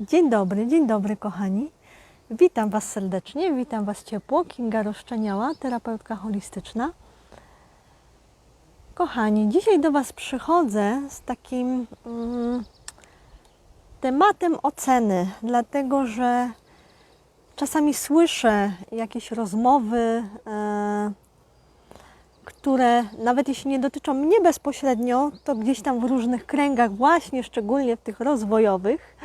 Dzień dobry, dzień dobry kochani. Witam Was serdecznie, witam Was ciepło. Kinga Roszczeniała, terapeutka holistyczna. Kochani, dzisiaj do Was przychodzę z takim mm, tematem oceny, dlatego że czasami słyszę jakieś rozmowy, e, które nawet jeśli nie dotyczą mnie bezpośrednio, to gdzieś tam w różnych kręgach, właśnie szczególnie w tych rozwojowych,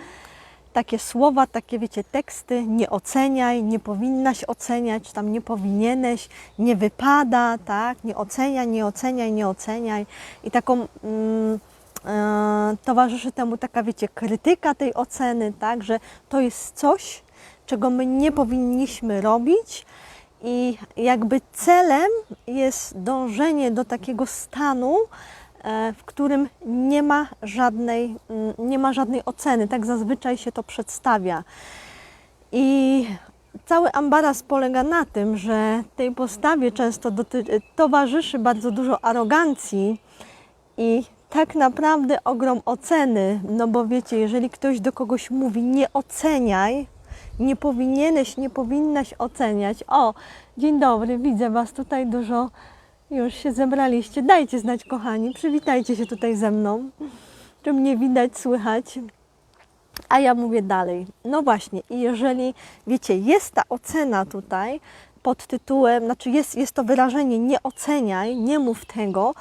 takie słowa, takie wiecie, teksty, nie oceniaj, nie powinnaś oceniać, tam nie powinieneś, nie wypada, tak, nie oceniaj, nie oceniaj, nie oceniaj. I taką mm, e, towarzyszy temu taka, wiecie, krytyka tej oceny, tak, że to jest coś, czego my nie powinniśmy robić i jakby celem jest dążenie do takiego stanu, w którym nie ma żadnej, mm, nie ma żadnej oceny. Tak zazwyczaj się to przedstawia. I cały ambaras polega na tym, że tej postawie często doty- towarzyszy bardzo dużo arogancji i tak naprawdę ogrom oceny. No bo wiecie, jeżeli ktoś do kogoś mówi nie oceniaj, nie powinieneś, nie powinnaś oceniać. O, dzień dobry, widzę Was tutaj dużo. Już się zebraliście. Dajcie znać, kochani, przywitajcie się tutaj ze mną. Czy mnie widać, słychać? A ja mówię dalej. No właśnie, i jeżeli wiecie, jest ta ocena tutaj pod tytułem, znaczy jest, jest to wyrażenie nie oceniaj, nie mów tego,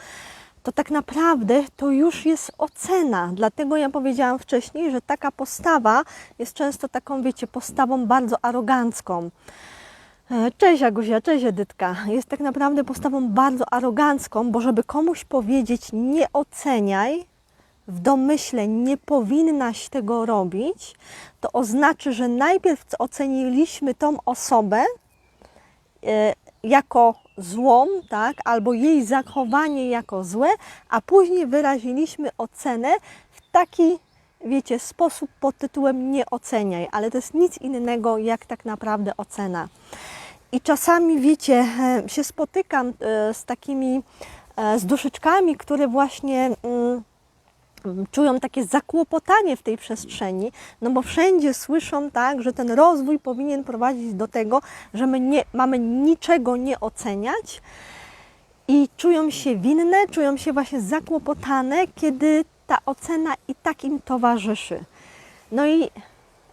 to tak naprawdę to już jest ocena. Dlatego ja powiedziałam wcześniej, że taka postawa jest często taką, wiecie, postawą bardzo arogancką. E, Cześć Agusia, cześć Edytka. Jest tak naprawdę postawą bardzo arogancką, bo żeby komuś powiedzieć nie oceniaj, w domyśle nie powinnaś tego robić, to oznacza, że najpierw oceniliśmy tą osobę e, jako złą, tak, albo jej zachowanie jako złe, a później wyraziliśmy ocenę w taki, wiecie, sposób pod tytułem nie oceniaj, ale to jest nic innego jak tak naprawdę ocena. I czasami, wiecie, e, się spotykam e, z takimi, e, z duszyczkami, które właśnie mm, czują takie zakłopotanie w tej przestrzeni, no bo wszędzie słyszą tak, że ten rozwój powinien prowadzić do tego, że my nie mamy niczego nie oceniać i czują się winne, czują się właśnie zakłopotane, kiedy ta ocena i tak im towarzyszy. No i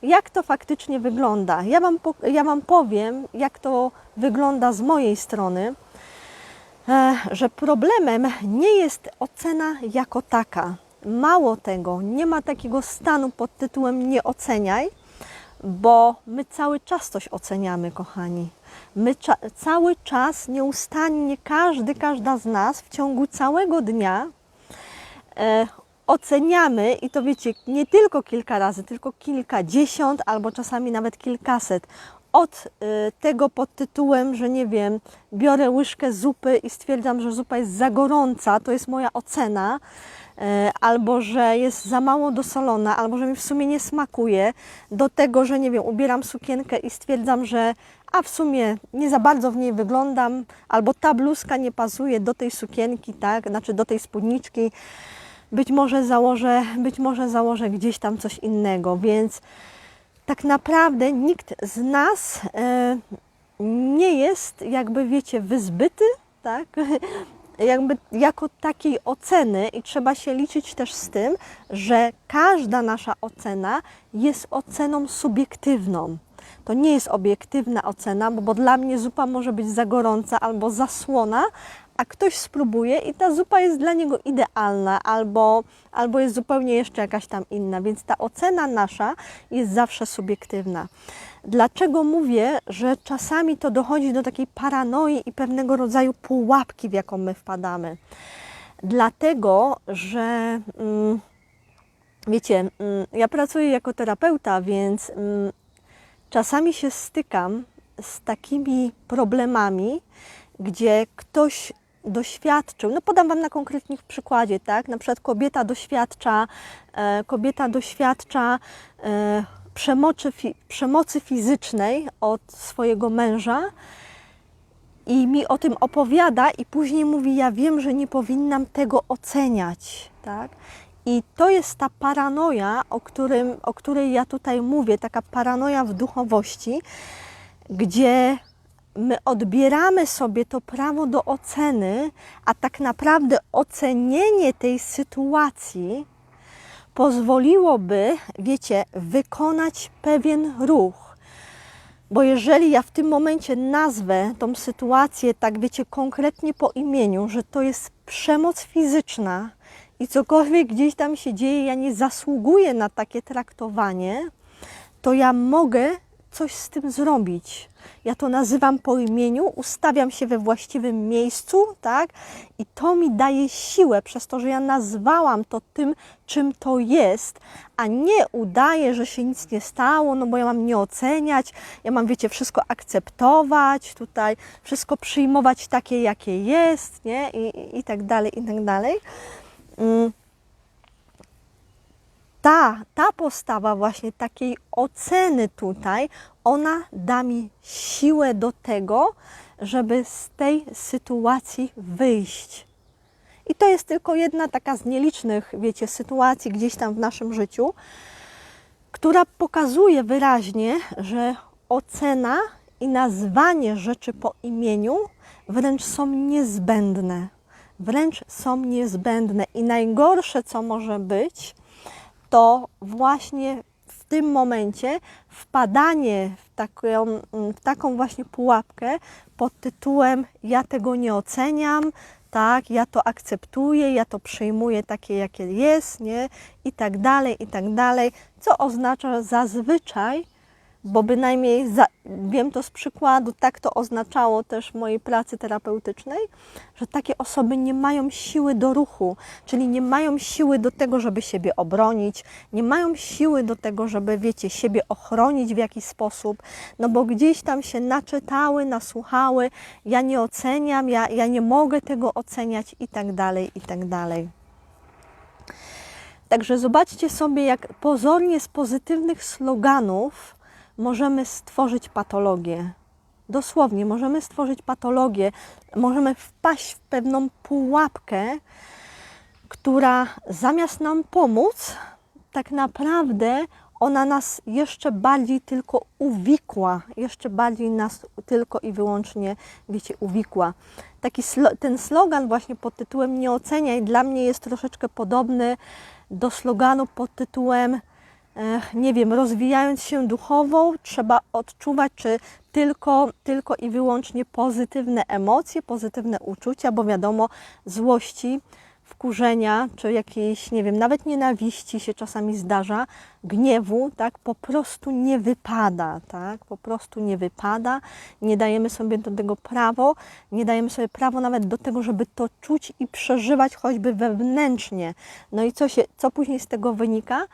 jak to faktycznie wygląda? Ja Wam, ja wam powiem, jak to wygląda z mojej strony, e, że problemem nie jest ocena jako taka. Mało tego, nie ma takiego stanu pod tytułem nie oceniaj, bo my cały czas coś oceniamy, kochani. My cza- cały czas, nieustannie, każdy, każda z nas w ciągu całego dnia e, oceniamy i to wiecie, nie tylko kilka razy, tylko kilkadziesiąt albo czasami nawet kilkaset. Od e, tego pod tytułem, że nie wiem, biorę łyżkę zupy i stwierdzam, że zupa jest za gorąca, to jest moja ocena, e, albo że jest za mało dosolona, albo że mi w sumie nie smakuje, do tego, że nie wiem, ubieram sukienkę i stwierdzam, że a w sumie nie za bardzo w niej wyglądam, albo ta bluzka nie pasuje do tej sukienki, tak, znaczy do tej spódniczki. Być może założę, być może założę gdzieś tam coś innego, więc tak naprawdę nikt z nas e, nie jest, jakby wiecie, wyzbyty, tak? Jakby jako takiej oceny i trzeba się liczyć też z tym, że każda nasza ocena jest oceną subiektywną. To nie jest obiektywna ocena, bo, bo dla mnie zupa może być za gorąca albo za słona, a ktoś spróbuje i ta zupa jest dla niego idealna albo, albo jest zupełnie jeszcze jakaś tam inna, więc ta ocena nasza jest zawsze subiektywna. Dlaczego mówię, że czasami to dochodzi do takiej paranoi i pewnego rodzaju pułapki, w jaką my wpadamy? Dlatego, że mm, wiecie, mm, ja pracuję jako terapeuta, więc mm, czasami się stykam z takimi problemami, gdzie ktoś doświadczył, no podam Wam na konkretnym przykładzie, tak, na przykład kobieta doświadcza, e, kobieta doświadcza e, przemocy, fi, przemocy fizycznej od swojego męża i mi o tym opowiada i później mówi, ja wiem, że nie powinnam tego oceniać, tak, I to jest ta paranoja, o, którym, o której ja tutaj mówię, taka paranoja w duchowości, gdzie my odbieramy sobie to prawo do oceny, a tak naprawdę ocenienie tej sytuacji pozwoliłoby, wiecie, wykonać pewien ruch. Bo jeżeli ja w tym momencie nazwę tą sytuację, tak wiecie, konkretnie po imieniu, że to jest przemoc fizyczna i cokolwiek gdzieś tam się dzieje, ja nie zasługuję na takie traktowanie, to ja mogę coś z tym zrobić. Ja to nazywam po imieniu, ustawiam się we właściwym miejscu, tak? I to mi daje siłę przez to, że ja nazwałam to tym, czym to jest, a nie udaję, że się nic nie stało, no bo ja mam nie oceniać, ja mam, wiecie, wszystko akceptować, tutaj wszystko przyjmować takie, jakie jest, nie? I, i, i tak dalej, i tak dalej. Mm ta, ta postawa właśnie takiej oceny tutaj, ona da mi siłę do tego, żeby z tej sytuacji wyjść. I to jest tylko jedna taka z nielicznych, wiecie, sytuacji gdzieś tam w naszym życiu, która pokazuje wyraźnie, że ocena i nazwanie rzeczy po imieniu wręcz są niezbędne. Wręcz są niezbędne. I najgorsze, co może być, to właśnie w tym momencie wpadanie w taką, w taką właśnie pułapkę pod tytułem ja tego nie oceniam, tak, ja to akceptuję, ja to przyjmuję takie, jakie jest, nie, i tak dalej, i tak dalej, co oznacza zazwyczaj, bo bynajmniej za, wiem to z przykładu, tak to oznaczało też w mojej pracy terapeutycznej, że takie osoby nie mają siły do ruchu, czyli nie mają siły do tego, żeby siebie obronić, nie mają siły do tego, żeby, wiecie, siebie ochronić w jakiś sposób, no bo gdzieś tam się naczytały, nasłuchały, ja nie oceniam, ja, ja nie mogę tego oceniać i tak dalej, i tak dalej. Także zobaczcie sobie, jak pozornie z pozytywnych sloganów, możemy stworzyć patologię. Dosłownie, możemy stworzyć patologię, możemy wpaść w pewną pułapkę, która zamiast nam pomóc, tak naprawdę ona nas jeszcze bardziej tylko uwikła, jeszcze bardziej nas tylko i wyłącznie, wiecie, uwikła. Taki slo ten slogan właśnie pod tytułem Nie oceniaj dla mnie jest troszeczkę podobny do sloganu pod tytułem nie wiem, rozwijając się duchowo, trzeba odczuwać, czy tylko, tylko i wyłącznie pozytywne emocje, pozytywne uczucia, bo wiadomo, złości, wkurzenia, czy jakiejś, nie wiem, nawet nienawiści się czasami zdarza, gniewu, tak, po prostu nie wypada, tak, po prostu nie wypada, nie dajemy sobie do tego prawo, nie dajemy sobie prawo nawet do tego, żeby to czuć i przeżywać choćby wewnętrznie. No i co się, co później z tego wynika?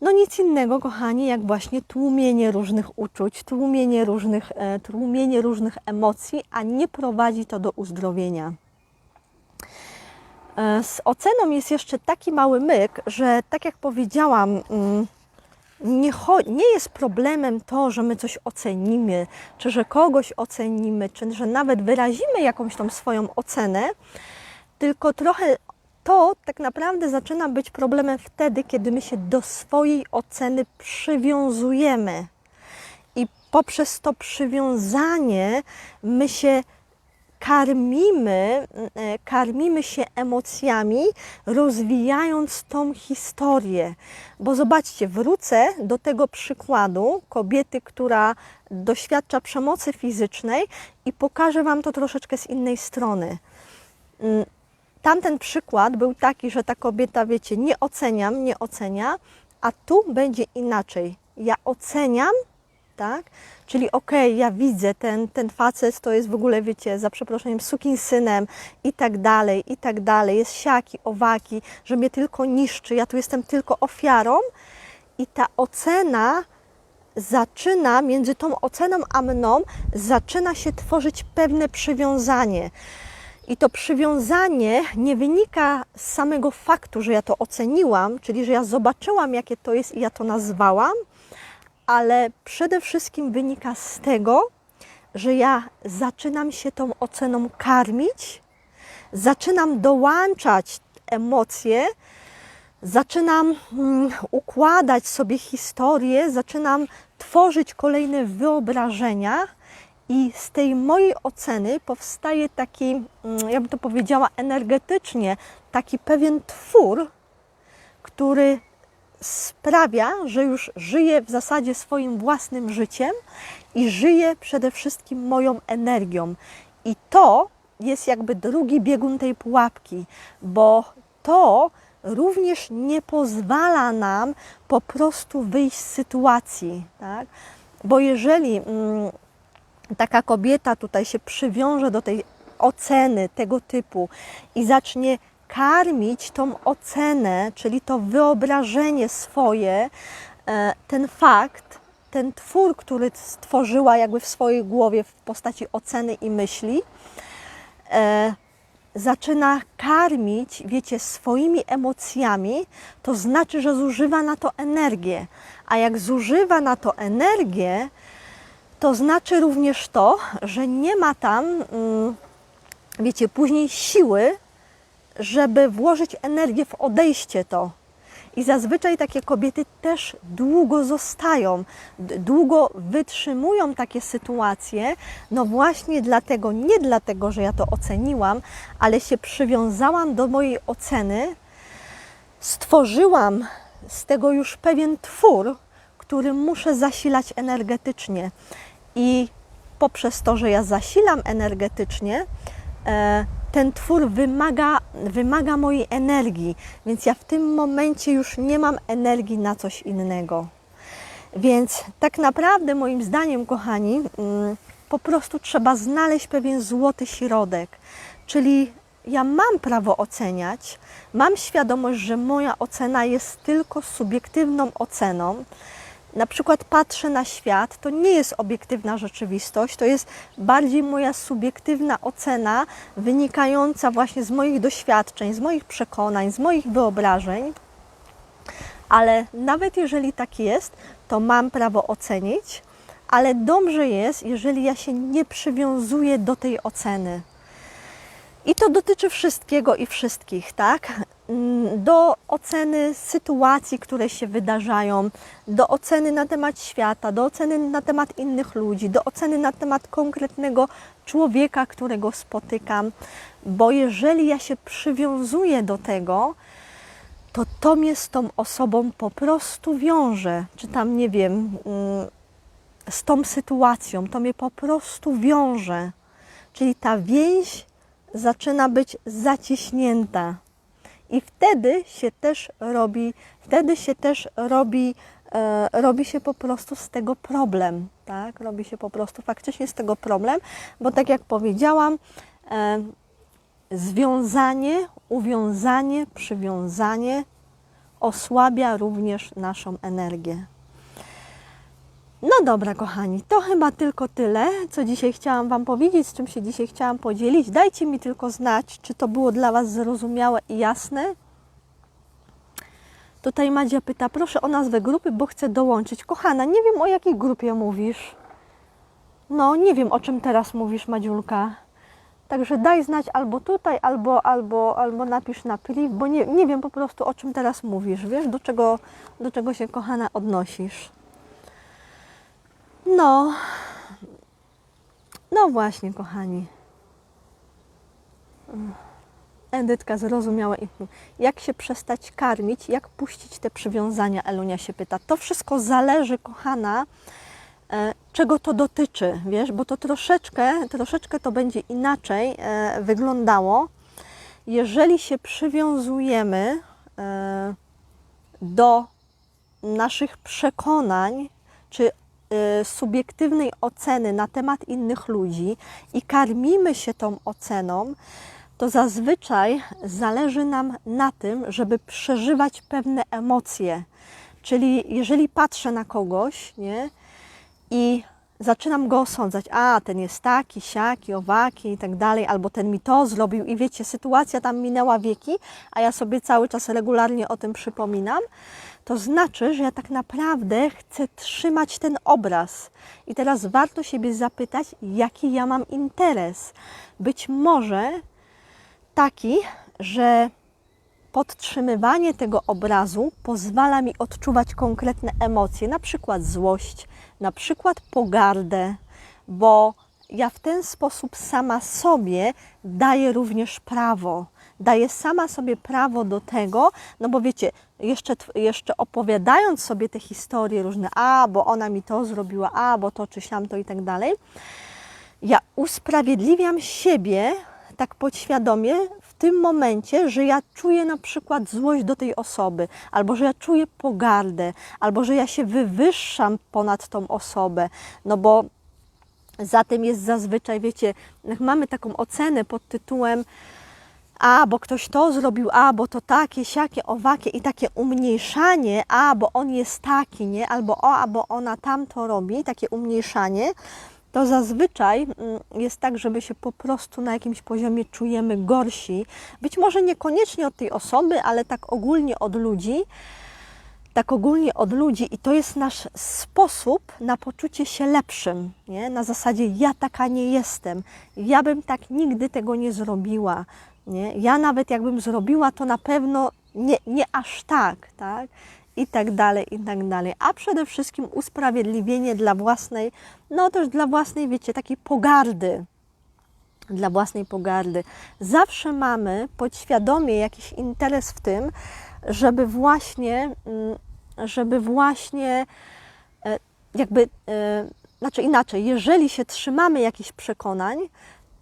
No nic innego, kochani, jak właśnie tłumienie różnych uczuć, tłumienie różnych, e, tłumienie różnych emocji, a nie prowadzi to do uzdrowienia. E, z oceną jest jeszcze taki mały myk, że tak jak powiedziałam, mm, nie, nie jest problemem to, że my coś ocenimy, czy że kogoś ocenimy, czy że nawet wyrazimy jakąś tą swoją ocenę, tylko trochę to tak naprawdę zaczyna być problemem wtedy, kiedy my się do swojej oceny przywiązujemy. I poprzez to przywiązanie my się karmimy, e, karmimy się emocjami, rozwijając tą historię. Bo zobaczcie, wrócę do tego przykładu kobiety, która doświadcza przemocy fizycznej i pokażę Wam to troszeczkę z innej strony mm, tamten przykład był taki, że ta kobieta, wiecie, nie oceniam, nie ocenia, a tu będzie inaczej. Ja oceniam, tak? Czyli okej, okay, ja widzę, ten, ten facet to jest w ogóle, wiecie, za przeproszeniem, synem i tak dalej, i tak dalej. Jest siaki, owaki, że mnie tylko niszczy, ja tu jestem tylko ofiarą i ta ocena zaczyna, między tą oceną a mną, zaczyna się tworzyć pewne przywiązanie. I to przywiązanie nie wynika z samego faktu, że ja to oceniłam, czyli że ja zobaczyłam, jakie to jest i ja to nazwałam, ale przede wszystkim wynika z tego, że ja zaczynam się tą oceną karmić, zaczynam dołączać emocje, zaczynam mm, układać sobie historię, zaczynam tworzyć kolejne wyobrażenia, i z tej mojej oceny powstaje taki, mm, ja bym to powiedziała energetycznie, taki pewien twór, który sprawia, że już żyję w zasadzie swoim własnym życiem i żyję przede wszystkim moją energią. I to jest jakby drugi biegun tej pułapki, bo to również nie pozwala nam po prostu wyjść z sytuacji, tak? Bo jeżeli mm, taka kobieta tutaj się przywiąże do tej oceny tego typu i zacznie karmić tą ocenę, czyli to wyobrażenie swoje, e, ten fakt, ten twór, który stworzyła jakby w swojej głowie w postaci oceny i myśli, e, zaczyna karmić, wiecie, swoimi emocjami, to znaczy, że zużywa na to energię. A jak zużywa na to energię, to znaczy również to, że nie ma tam, mm, wiecie, później siły, żeby włożyć energię w odejście to. I zazwyczaj takie kobiety też długo zostają, długo wytrzymują takie sytuacje, no właśnie dlatego, nie dlatego, że ja to oceniłam, ale się przywiązałam do mojej oceny, stworzyłam z tego już pewien twór, który muszę zasilać energetycznie. I poprzez to, że ja zasilam energetycznie, e, ten twór wymaga, wymaga mojej energii, więc ja w tym momencie już nie mam energii na coś innego. Więc tak naprawdę, moim zdaniem, kochani, mm, po prostu trzeba znaleźć pewien złoty środek, czyli ja mam prawo oceniać, mam świadomość, że moja ocena jest tylko subiektywną oceną na przykład patrzę na świat, to nie jest obiektywna rzeczywistość, to jest bardziej moja subiektywna ocena wynikająca właśnie z moich doświadczeń, z moich przekonań, z moich wyobrażeń. Ale nawet jeżeli tak jest, to mam prawo ocenić, ale dobrze jest, jeżeli ja się nie przywiązuję do tej oceny. I to dotyczy wszystkiego i wszystkich, tak? Mm, do oceny sytuacji, które się wydarzają, do oceny na temat świata, do oceny na temat innych ludzi, do oceny na temat konkretnego człowieka, którego spotykam, bo jeżeli ja się przywiązuję do tego, to to mnie z tą osobą po prostu wiąże, czy tam nie wiem, mm, z tą sytuacją, to mnie po prostu wiąże. Czyli ta więź zaczyna być zaciśnięta. I wtedy się też robi, wtedy się też robi, e, robi się po prostu z tego problem, tak? Robi się po prostu faktycznie z tego problem, bo tak jak powiedziałam, e, związanie, uwiązanie, przywiązanie osłabia również naszą energię. No dobra, kochani, to chyba tylko tyle, co dzisiaj chciałam Wam powiedzieć, z czym się dzisiaj chciałam podzielić. Dajcie mi tylko znać, czy to było dla Was zrozumiałe i jasne. Tutaj Madzia pyta, proszę o nazwę grupy, bo chcę dołączyć. Kochana, nie wiem o jakiej grupie mówisz. No, nie wiem o czym teraz mówisz, Madziulka. Także daj znać albo tutaj, albo, albo, albo napisz na pliw, bo nie, nie wiem po prostu o czym teraz mówisz. Wiesz, do czego, do czego się, kochana, odnosisz. No, no właśnie, kochani. Edytka zrozumiała, jak się przestać karmić, jak puścić te przywiązania, Elunia się pyta. To wszystko zależy, kochana, e, czego to dotyczy, wiesz, bo to troszeczkę, troszeczkę to będzie inaczej e, wyglądało, jeżeli się przywiązujemy e, do naszych przekonań, czy subiektywnej oceny na temat innych ludzi i karmimy się tą oceną, to zazwyczaj zależy nam na tym, żeby przeżywać pewne emocje. Czyli jeżeli patrzę na kogoś nie, i zaczynam go osądzać, a ten jest taki, siaki, owaki i tak dalej, albo ten mi to zrobił i wiecie, sytuacja tam minęła wieki, a ja sobie cały czas regularnie o tym przypominam, to znaczy, że ja tak naprawdę chcę trzymać ten obraz. I teraz warto siebie zapytać, jaki ja mam interes. Być może taki, że podtrzymywanie tego obrazu pozwala mi odczuwać konkretne emocje, na przykład złość, na przykład pogardę, bo ja w ten sposób sama sobie daję również prawo. Daję sama sobie prawo do tego, no bo wiecie, jeszcze, jeszcze opowiadając sobie te historie różne, a bo ona mi to zrobiła, a bo to czy to i tak dalej, ja usprawiedliwiam siebie tak podświadomie w tym momencie, że ja czuję na przykład złość do tej osoby, albo że ja czuję pogardę, albo że ja się wywyższam ponad tą osobę, no bo za tym jest zazwyczaj, wiecie, mamy taką ocenę pod tytułem a, bo ktoś to zrobił, a, bo to takie, siakie, owakie i takie umniejszanie, a, bo on jest taki, nie, albo o, a, bo ona tamto robi, takie umniejszanie, to zazwyczaj mm, jest tak, że my się po prostu na jakimś poziomie czujemy gorsi. Być może niekoniecznie od tej osoby, ale tak ogólnie od ludzi. Tak ogólnie od ludzi, i to jest nasz sposób na poczucie się lepszym. Nie? Na zasadzie, ja taka nie jestem, ja bym tak nigdy tego nie zrobiła. Nie? Ja nawet jakbym zrobiła, to na pewno nie, nie aż tak, tak? I tak dalej, i tak dalej. A przede wszystkim usprawiedliwienie dla własnej, no też dla własnej, wiecie, takiej pogardy. Dla własnej pogardy. Zawsze mamy podświadomie jakiś interes w tym, żeby właśnie, mm, żeby właśnie e, jakby, e, znaczy inaczej, jeżeli się trzymamy jakichś przekonań,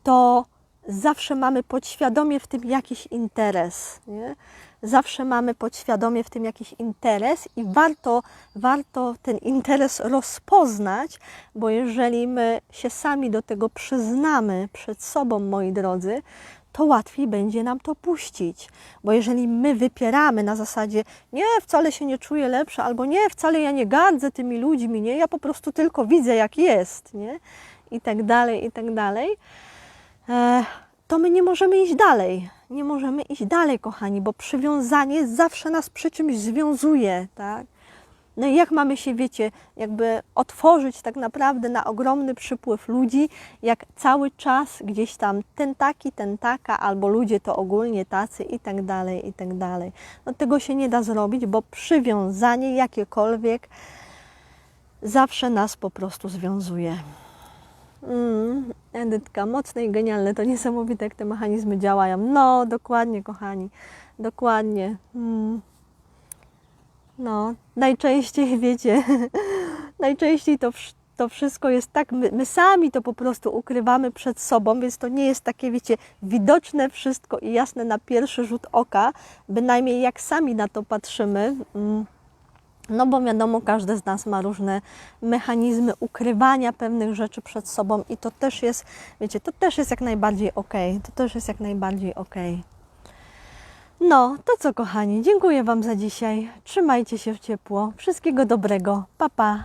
to zawsze mamy podświadomie w tym jakiś interes. Nie? Zawsze mamy podświadomie w tym jakiś interes i warto, warto ten interes rozpoznać, bo jeżeli my się sami do tego przyznamy przed sobą, moi drodzy, to łatwiej będzie nam to puścić. Bo jeżeli my wypieramy na zasadzie, nie, wcale się nie czuję lepsza, albo nie, wcale ja nie gardzę tymi ludźmi, nie, ja po prostu tylko widzę, jak jest, nie, i tak dalej, i tak dalej, to my nie możemy iść dalej. Nie możemy iść dalej, kochani, bo przywiązanie zawsze nas przy czymś związuje, tak? No i jak mamy się, wiecie, jakby otworzyć tak naprawdę na ogromny przypływ ludzi, jak cały czas gdzieś tam ten taki, ten taka, albo ludzie to ogólnie tacy i tak dalej, i tak dalej. No tego się nie da zrobić, bo przywiązanie jakiekolwiek zawsze nas po prostu związuje. Mm, Edytka, mocne i genialne, to niesamowite, jak te mechanizmy działają. No, dokładnie, kochani, dokładnie. Mm. No, najczęściej, wiecie, najczęściej to, to wszystko jest tak, my, my sami to po prostu ukrywamy przed sobą, więc to nie jest takie, wiecie, widoczne wszystko i jasne na pierwszy rzut oka, bynajmniej jak sami na to patrzymy. Mm. No bo wiadomo, każdy z nas ma różne mechanizmy ukrywania pewnych rzeczy przed sobą i to też jest, wiecie, to też jest jak najbardziej ok. To też jest jak najbardziej ok. No, to co kochani, dziękuję Wam za dzisiaj. Trzymajcie się w ciepło. Wszystkiego dobrego. Pa, pa.